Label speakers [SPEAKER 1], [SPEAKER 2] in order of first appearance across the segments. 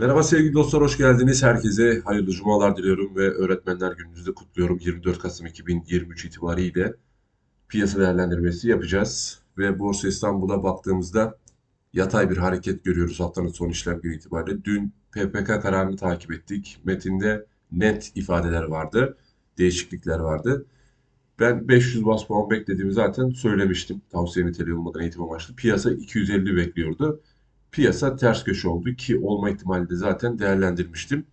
[SPEAKER 1] Merhaba sevgili dostlar, hoş geldiniz. Herkese hayırlı cumalar diliyorum ve Öğretmenler Gününüzü kutluyorum. 24 Kasım 2023 itibariyle piyasa değerlendirmesi yapacağız. Ve Borsa İstanbul'a baktığımızda yatay bir hareket görüyoruz haftanın son işlem günü itibariyle. Dün PPK kararını takip ettik. Metinde net ifadeler vardı, değişiklikler vardı. Ben 500 bas puan beklediğimi zaten söylemiştim. Tavsiye niteliği olmadan eğitim amaçlı. Piyasa 250 bekliyordu. Piyasa ters köşe oldu ki olma ihtimali de zaten değerlendirmiştim.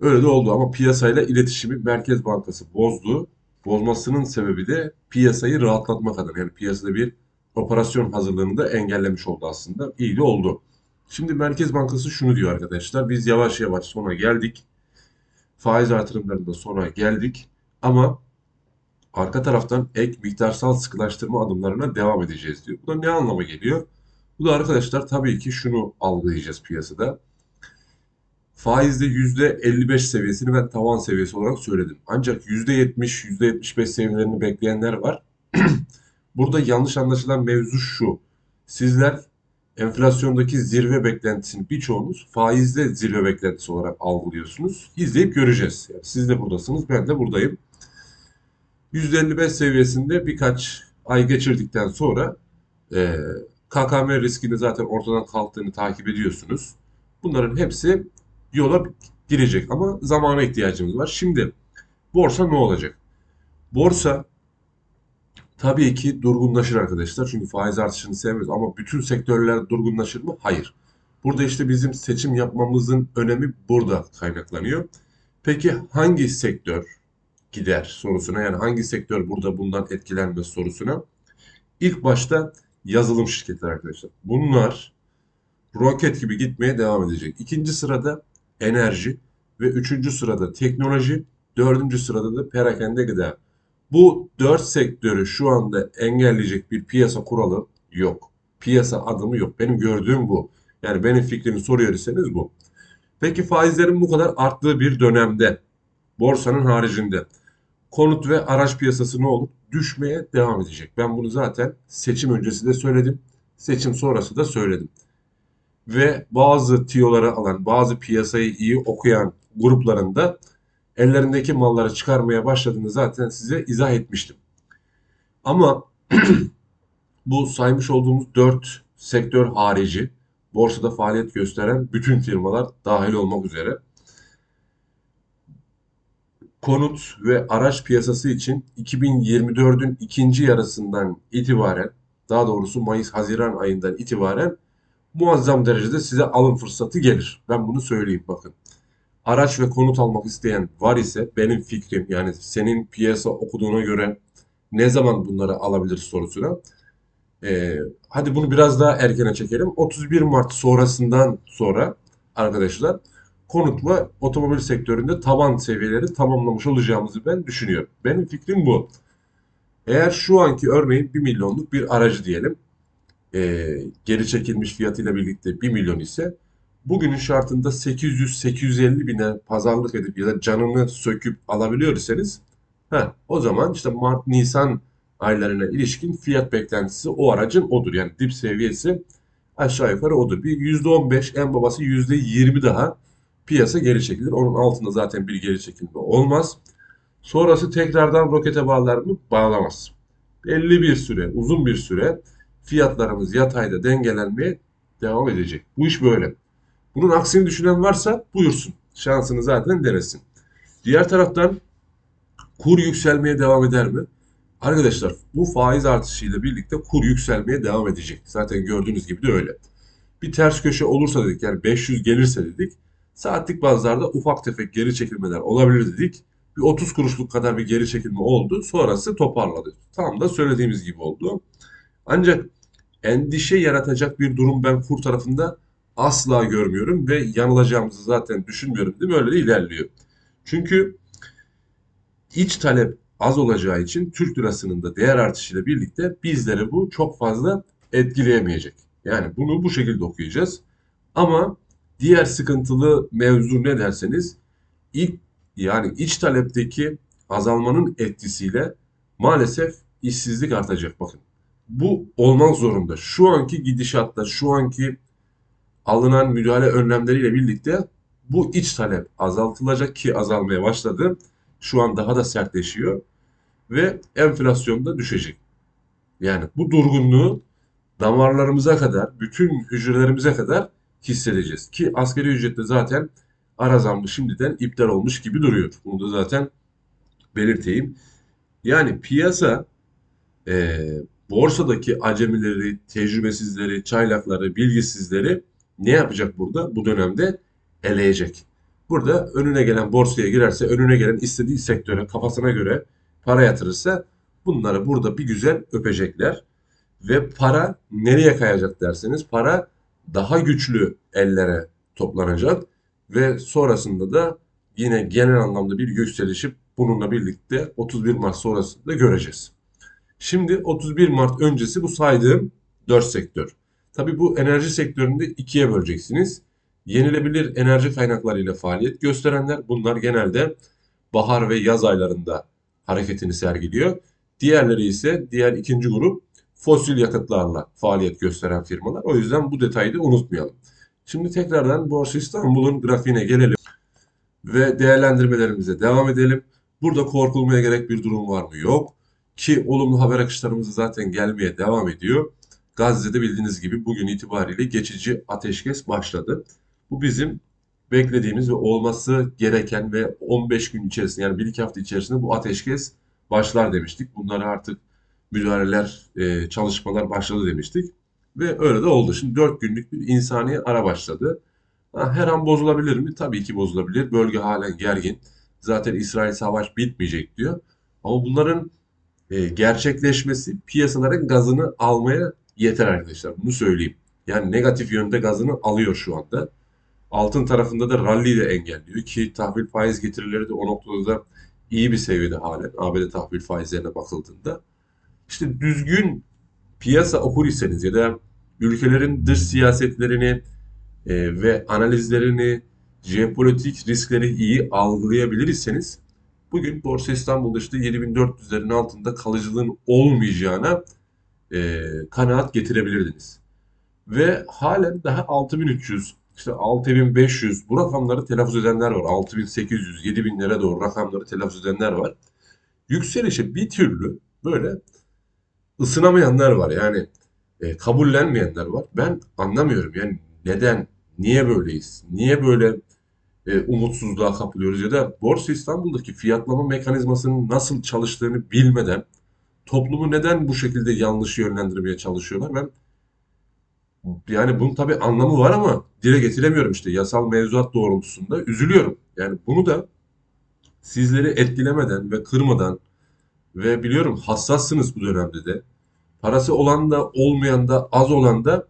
[SPEAKER 1] Öyle de oldu ama piyasayla iletişimi Merkez Bankası bozdu. Bozmasının sebebi de piyasayı rahatlatmak adına. Yani piyasada bir operasyon hazırlığını da engellemiş oldu aslında. İyi de oldu. Şimdi Merkez Bankası şunu diyor arkadaşlar. Biz yavaş yavaş sona geldik. Faiz artırımlarında sona geldik. Ama arka taraftan ek miktarsal sıkılaştırma adımlarına devam edeceğiz diyor. Bu da ne anlama geliyor? Bu da arkadaşlar tabii ki şunu algılayacağız piyasada. Faizde %55 seviyesini ben tavan seviyesi olarak söyledim. Ancak %70, %75 seviyelerini bekleyenler var. Burada yanlış anlaşılan mevzu şu. Sizler enflasyondaki zirve beklentisini birçoğunuz faizde zirve beklentisi olarak algılıyorsunuz. İzleyip göreceğiz. Yani siz de buradasınız, ben de buradayım. %55 seviyesinde birkaç ay geçirdikten sonra e, KKM riskini zaten ortadan kalktığını takip ediyorsunuz. Bunların hepsi yola girecek ama zamana ihtiyacımız var. Şimdi borsa ne olacak? Borsa tabii ki durgunlaşır arkadaşlar. Çünkü faiz artışını sevmiyoruz ama bütün sektörler durgunlaşır mı? Hayır. Burada işte bizim seçim yapmamızın önemi burada kaynaklanıyor. Peki hangi sektör gider sorusuna yani hangi sektör burada bundan etkilenmez sorusuna ilk başta yazılım şirketleri arkadaşlar. Bunlar roket gibi gitmeye devam edecek. İkinci sırada enerji ve üçüncü sırada teknoloji, dördüncü sırada da perakende gıda. Bu dört sektörü şu anda engelleyecek bir piyasa kuralı yok. Piyasa adımı yok. Benim gördüğüm bu. Yani benim fikrimi soruyor iseniz bu. Peki faizlerin bu kadar arttığı bir dönemde borsanın haricinde konut ve araç piyasası ne olur? Düşmeye devam edecek. Ben bunu zaten seçim öncesi de söyledim. Seçim sonrası da söyledim. Ve bazı tiyoları alan, bazı piyasayı iyi okuyan grupların da ellerindeki malları çıkarmaya başladığını zaten size izah etmiştim. Ama bu saymış olduğumuz 4 sektör harici borsada faaliyet gösteren bütün firmalar dahil olmak üzere konut ve araç piyasası için 2024'ün ikinci yarısından itibaren daha doğrusu Mayıs-Haziran ayından itibaren muazzam derecede size alım fırsatı gelir. Ben bunu söyleyeyim bakın. Araç ve konut almak isteyen var ise benim fikrim yani senin piyasa okuduğuna göre ne zaman bunları alabilir sorusuna. Ee, hadi bunu biraz daha erkene çekelim. 31 Mart sonrasından sonra arkadaşlar konut ve otomobil sektöründe taban seviyeleri tamamlamış olacağımızı ben düşünüyorum. Benim fikrim bu. Eğer şu anki örneğin 1 milyonluk bir aracı diyelim e, geri çekilmiş fiyatıyla birlikte 1 milyon ise bugünün şartında 800-850 bine pazarlık edip ya da canını söküp alabiliyorsanız heh, o zaman işte Mart-Nisan aylarına ilişkin fiyat beklentisi o aracın odur. Yani dip seviyesi aşağı yukarı odur. Bir %15 en babası %20 daha piyasa geri çekilir. Onun altında zaten bir geri çekilme olmaz. Sonrası tekrardan rokete bağlar mı? Bağlamaz. Belli bir süre, uzun bir süre fiyatlarımız yatayda dengelenmeye devam edecek. Bu iş böyle. Bunun aksini düşünen varsa buyursun. Şansını zaten denesin. Diğer taraftan kur yükselmeye devam eder mi? Arkadaşlar bu faiz artışıyla birlikte kur yükselmeye devam edecek. Zaten gördüğünüz gibi de öyle. Bir ters köşe olursa dedik yani 500 gelirse dedik Saatlik bazlarda ufak tefek geri çekilmeler olabilir dedik. Bir 30 kuruşluk kadar bir geri çekilme oldu. Sonrası toparladı. Tam da söylediğimiz gibi oldu. Ancak endişe yaratacak bir durum ben kur tarafında asla görmüyorum ve yanılacağımızı zaten düşünmüyorum değil mi? Öyle de ilerliyor. Çünkü iç talep az olacağı için Türk lirasının da değer artışıyla birlikte bizleri bu çok fazla etkileyemeyecek. Yani bunu bu şekilde okuyacağız. Ama Diğer sıkıntılı mevzu ne derseniz ilk yani iç talepteki azalmanın etkisiyle maalesef işsizlik artacak bakın. Bu olmak zorunda. Şu anki gidişatta, şu anki alınan müdahale önlemleriyle birlikte bu iç talep azaltılacak ki azalmaya başladı. Şu an daha da sertleşiyor ve enflasyon da düşecek. Yani bu durgunluğu damarlarımıza kadar, bütün hücrelerimize kadar hissedeceğiz. Ki asgari ücrette zaten ara zamlı şimdiden iptal olmuş gibi duruyor. Bunu da zaten belirteyim. Yani piyasa e, borsadaki acemileri, tecrübesizleri, çaylakları, bilgisizleri ne yapacak burada? Bu dönemde eleyecek. Burada önüne gelen borsaya girerse, önüne gelen istediği sektöre kafasına göre para yatırırsa bunları burada bir güzel öpecekler. Ve para nereye kayacak derseniz para daha güçlü ellere toplanacak ve sonrasında da yine genel anlamda bir yükselişi bununla birlikte 31 Mart sonrasında göreceğiz. Şimdi 31 Mart öncesi bu saydığım 4 sektör. Tabii bu enerji sektöründe ikiye böleceksiniz. Yenilebilir enerji kaynaklarıyla faaliyet gösterenler bunlar genelde bahar ve yaz aylarında hareketini sergiliyor. Diğerleri ise diğer ikinci grup fosil yakıtlarla faaliyet gösteren firmalar. O yüzden bu detayı da unutmayalım. Şimdi tekrardan Borsa İstanbul'un grafiğine gelelim ve değerlendirmelerimize devam edelim. Burada korkulmaya gerek bir durum var mı? Yok. Ki olumlu haber akışlarımız zaten gelmeye devam ediyor. Gazze'de bildiğiniz gibi bugün itibariyle geçici ateşkes başladı. Bu bizim beklediğimiz ve olması gereken ve 15 gün içerisinde yani 1-2 hafta içerisinde bu ateşkes başlar demiştik. Bunları artık müdahaleler, e, çalışmalar başladı demiştik. Ve öyle de oldu. Şimdi 4 günlük bir insani ara başladı. Ha, her an bozulabilir mi? Tabii ki bozulabilir. Bölge halen gergin. Zaten İsrail savaş bitmeyecek diyor. Ama bunların e, gerçekleşmesi piyasaların gazını almaya yeter arkadaşlar. Bunu söyleyeyim. Yani negatif yönde gazını alıyor şu anda. Altın tarafında da rally de engelliyor ki tahvil faiz getirileri de o noktada da iyi bir seviyede halen ABD tahvil faizlerine bakıldığında. İşte düzgün piyasa okur iseniz ya da ülkelerin dış siyasetlerini e, ve analizlerini, jeopolitik riskleri iyi algılayabilir iseniz bugün Borsa İstanbul'da işte 7400'lerin altında kalıcılığın olmayacağına e, kanaat getirebilirdiniz. Ve halen daha 6300, işte 6500 bu rakamları telaffuz edenler var. 6800, 7000'lere doğru rakamları telaffuz edenler var. Yükselişe bir türlü böyle ısınamayanlar var. Yani e, kabullenmeyenler var. Ben anlamıyorum. Yani neden, niye böyleyiz? Niye böyle e, umutsuzluğa kapılıyoruz ya da Borsa İstanbul'daki fiyatlama mekanizmasının nasıl çalıştığını bilmeden toplumu neden bu şekilde yanlış yönlendirmeye çalışıyorlar? Ben yani bunun tabii anlamı var ama dile getiremiyorum işte yasal mevzuat doğrultusunda üzülüyorum. Yani bunu da sizleri etkilemeden ve kırmadan ve biliyorum hassassınız bu dönemde de. Parası olan da olmayan da az olan da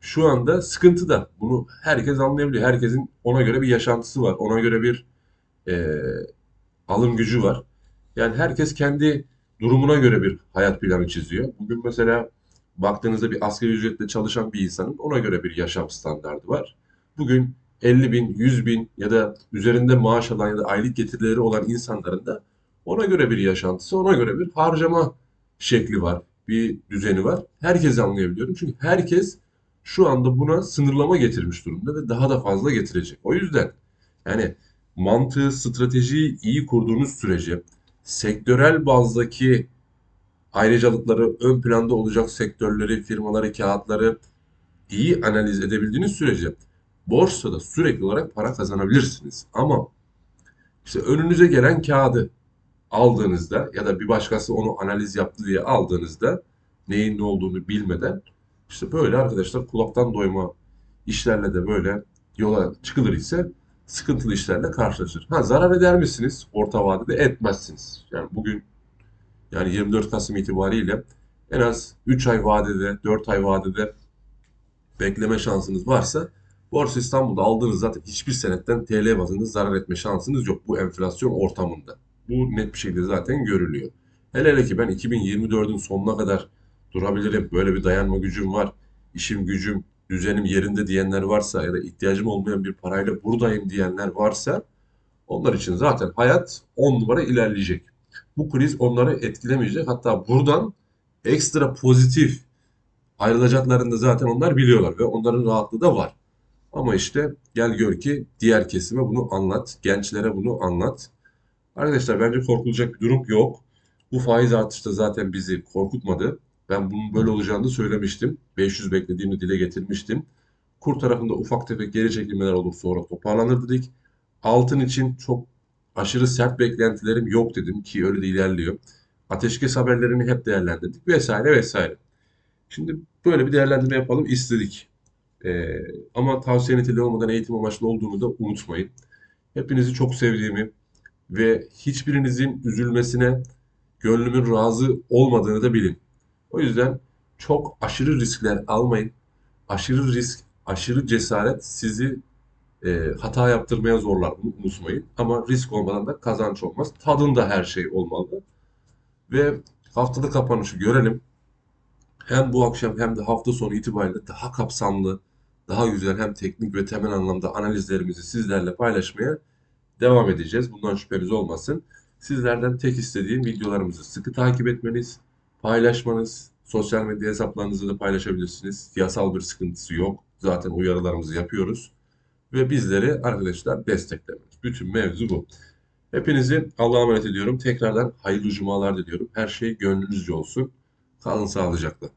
[SPEAKER 1] şu anda sıkıntıda. Bunu herkes anlayabiliyor. Herkesin ona göre bir yaşantısı var. Ona göre bir e, alım gücü var. Yani herkes kendi durumuna göre bir hayat planı çiziyor. Bugün mesela baktığınızda bir asgari ücretle çalışan bir insanın ona göre bir yaşam standardı var. Bugün 50 bin, 100 bin ya da üzerinde maaş alan ya da aylık getirileri olan insanların da ona göre bir yaşantısı, ona göre bir harcama şekli var, bir düzeni var. Herkes anlayabiliyorum. Çünkü herkes şu anda buna sınırlama getirmiş durumda ve daha da fazla getirecek. O yüzden yani mantığı, stratejiyi iyi kurduğunuz sürece sektörel bazdaki ayrıcalıkları, ön planda olacak sektörleri, firmaları, kağıtları iyi analiz edebildiğiniz sürece borsada sürekli olarak para kazanabilirsiniz. Ama işte önünüze gelen kağıdı aldığınızda ya da bir başkası onu analiz yaptı diye aldığınızda neyin ne olduğunu bilmeden işte böyle arkadaşlar kulaktan doyma işlerle de böyle yola çıkılır ise sıkıntılı işlerle karşılaşır. Ha zarar eder misiniz? Orta vadede etmezsiniz. Yani bugün yani 24 Kasım itibariyle en az 3 ay vadede, 4 ay vadede bekleme şansınız varsa Borsa İstanbul'da aldığınız zaten hiçbir senetten TL bazında zarar etme şansınız yok bu enflasyon ortamında. Bu net bir şekilde zaten görülüyor. Hele hele ki ben 2024'ün sonuna kadar durabilirim, böyle bir dayanma gücüm var, işim gücüm, düzenim yerinde diyenler varsa ya da ihtiyacım olmayan bir parayla buradayım diyenler varsa onlar için zaten hayat 10 numara ilerleyecek. Bu kriz onları etkilemeyecek. Hatta buradan ekstra pozitif ayrılacaklarını da zaten onlar biliyorlar ve onların rahatlığı da var. Ama işte gel gör ki diğer kesime bunu anlat, gençlere bunu anlat. Arkadaşlar bence korkulacak bir durum yok. Bu faiz artışı da zaten bizi korkutmadı. Ben bunun böyle olacağını söylemiştim. 500 beklediğimi dile getirmiştim. Kur tarafında ufak tefek geri çekilmeler olur sonra toparlanır dedik. Altın için çok aşırı sert beklentilerim yok dedim ki öyle de ilerliyor. Ateşkes haberlerini hep değerlendirdik vesaire vesaire. Şimdi böyle bir değerlendirme yapalım istedik. Ee, ama tavsiye niteliği olmadan eğitim amaçlı olduğunu da unutmayın. Hepinizi çok sevdiğimi ve hiçbirinizin üzülmesine gönlümün razı olmadığını da bilin. O yüzden çok aşırı riskler almayın. Aşırı risk, aşırı cesaret sizi e, hata yaptırmaya zorlar. Unutmayın. Ama risk olmadan da kazanç olmaz. Tadında her şey olmalı. Ve haftalık kapanışı görelim. Hem bu akşam hem de hafta sonu itibariyle daha kapsamlı, daha güzel hem teknik ve temel anlamda analizlerimizi sizlerle paylaşmaya devam edeceğiz. Bundan şüpheniz olmasın. Sizlerden tek istediğim videolarımızı sıkı takip etmeniz, paylaşmanız, sosyal medya hesaplarınızı da paylaşabilirsiniz. Yasal bir sıkıntısı yok. Zaten uyarılarımızı yapıyoruz. Ve bizleri arkadaşlar desteklemeniz. Bütün mevzu bu. Hepinizi Allah'a emanet ediyorum. Tekrardan hayırlı cumalar diliyorum. Her şey gönlünüzce olsun. Kalın sağlıcakla.